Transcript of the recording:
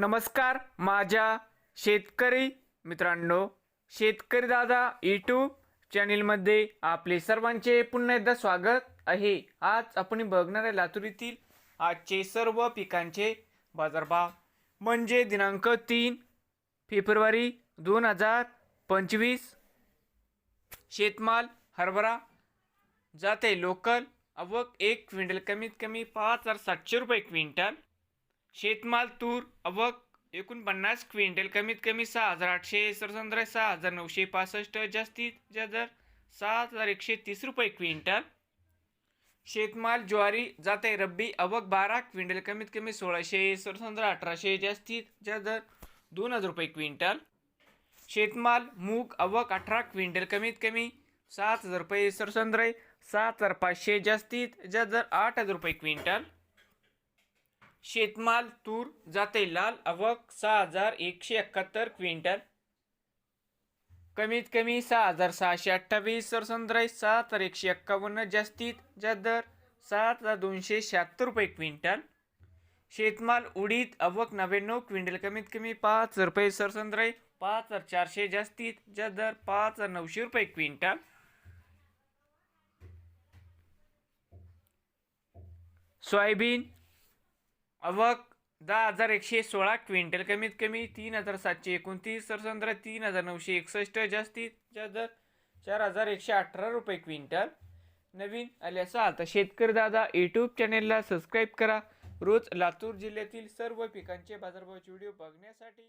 नमस्कार माझ्या शेतकरी मित्रांनो शेतकरी दादा यूट्यूब चॅनेलमध्ये आपले सर्वांचे पुन्हा एकदा स्वागत आहे. आज आपण बघणार आहे लातूर येथील आजचे सर्व पिकांचे बाजारभाव. म्हणजे दिनांक तीन फेब्रुवारी दोन हजार पंचवीस. शेतमाल हरभरा जाते लोकल आवक एक क्विंटल कमीत कमी पाच हजार सातशे रुपये क्विंटल. शेतमाल तूर अवक एकोणपन्नास क्विंटल कमीत कमी सहा हजार आठशे सरसंद्र सहा हजार नऊशे पासष्ट जास्तीत जास्त दर सात हजार एकशे तीस रुपये क्विंटल. शेतमाल ज्वारी जाते रब्बी अवक बारा क्विंटल कमीत कमी सोळाशे सरसंद्र अठराशे जास्तीत जास्त दर दोन हजार रुपये क्विंटल. शेतमाल मूग अवक अठरा क्विंटल कमीत कमी सात हजार रुपये सरसंद्रय सात हजार पाचशे जास्तीत जास्त दर आठ हजार रुपये क्विंटल. शेतमाल तूर जाते लाल आवक सहा हजार एकशे एकाहत्तर क्विंटल. कमीत कमी सहा हजार सहाशे अठ्ठावीस सरसंद्र सात तर एकशे एक्कावन्न जास्तीत जास्त दर सात हजार दोनशे शहात्तर रुपये क्विंटल. शेतमाल उडीद आवक नव्याण्णव क्विंटल कमीत कमी पाच रुपये सरसंद्राई पाच हजार चारशे जास्तीत जास्त दर पाच हजार नऊशे रुपये क्विंटल. सोयाबीन आवक दहा हजार एकशे सोळा क्विंटल कमीत कमी तीन हजार सातशे एकोणतीस सरसंद्र तीन हजार नऊशे एकसष्ट जास्तीत जास्त दर चार हजार एकशे अठरा रुपये क्विंटल. नवीन आले असाल तर शेतकरी दादा यूट्यूब चॅनेलला सबस्क्राईब करा. रोज लातूर जिल्ह्यातील सर्व पिकांचे बाजारभावाचे व्हिडिओ बघण्यासाठी